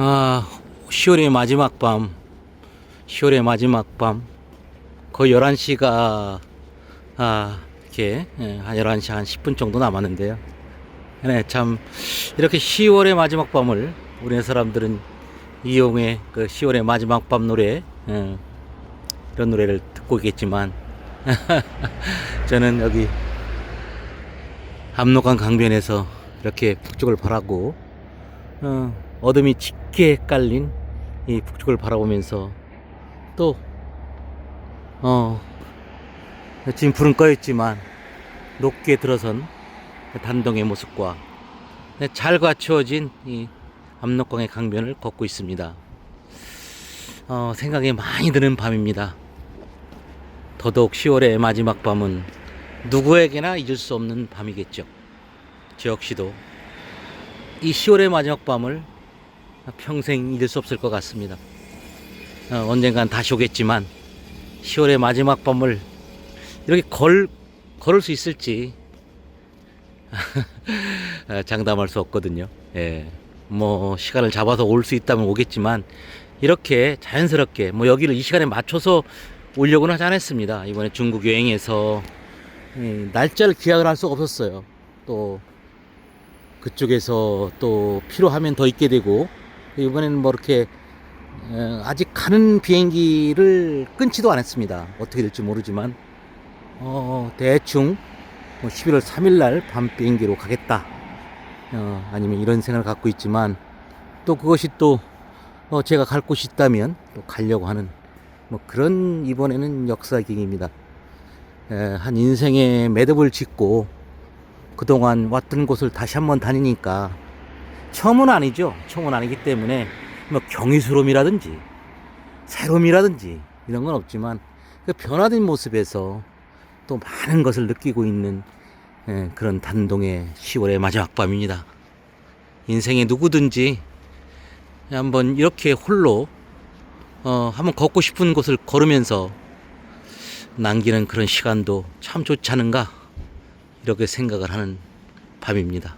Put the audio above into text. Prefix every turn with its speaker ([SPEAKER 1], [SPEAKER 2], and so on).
[SPEAKER 1] 아, 10월의 마지막 밤, 10월의 마지막 밤, 거의 11시가, 아, 이렇게, 예, 한 11시 한 10분 정도 남았는데요. 네, 참, 이렇게 10월의 마지막 밤을 우리네 사람들은 이용의 그 10월의 마지막 밤 노래, 예, 이런 노래를 듣고 있겠지만, 저는 여기 압록강 강변에서 이렇게 북쪽을 바라고, 어, 어둠이 짙게 깔린 이 북쪽을 바라보면서 또, 어, 지금 불은 꺼였지만 높게 들어선 그 단동의 모습과 네, 잘 갖추어진 이 압록강의 강변을 걷고 있습니다. 어, 생각이 많이 드는 밤입니다. 더더욱 10월의 마지막 밤은 누구에게나 잊을 수 없는 밤이겠죠. 저 역시도 이 10월의 마지막 밤을 평생 잊을 수 없을 것 같습니다. 어, 언젠간 다시 오겠지만 10월의 마지막 밤을 이렇게 걸 걸을 수 있을지 아, 장담할 수 없거든요. 예. 뭐 시간을 잡아서 올 수 있다면 오겠지만 이렇게 자연스럽게 뭐 여기를 이 시간에 맞춰서 오려고는 하지 않았습니다. 이번에 중국 여행에서 예, 날짜를 기약을 할 수가 없었어요. 또 그쪽에서 또 필요하면 더 있게 되고 이번에는 뭐 이렇게 어, 아직 가는 비행기를 끊지도 않았습니다. 어떻게 될지 모르지만 어, 대충 뭐 11월 3일 날 밤 비행기로 가겠다. 어, 아니면 이런 생각을 갖고 있지만 또 그것이 또 어, 제가 갈 곳이 있다면 또 가려고 하는 뭐 그런 이번에는 역사기입니다. 에, 한 인생의 매듭을 짓고 그동안 왔던 곳을 다시 한번 다니니까 처음은 아니죠. 처음은 아니기 때문에 뭐 경이스러움이라든지 새로움이라든지 이런 건 없지만 그 변화된 모습에서 또 많은 것을 느끼고 있는 예, 그런 단동의 10월의 마지막 밤입니다. 인생에 누구든지 한번 이렇게 홀로 어, 한번 걷고 싶은 곳을 걸으면서 남기는 그런 시간도 참 좋지 않은가 이렇게 생각을 하는 밤입니다.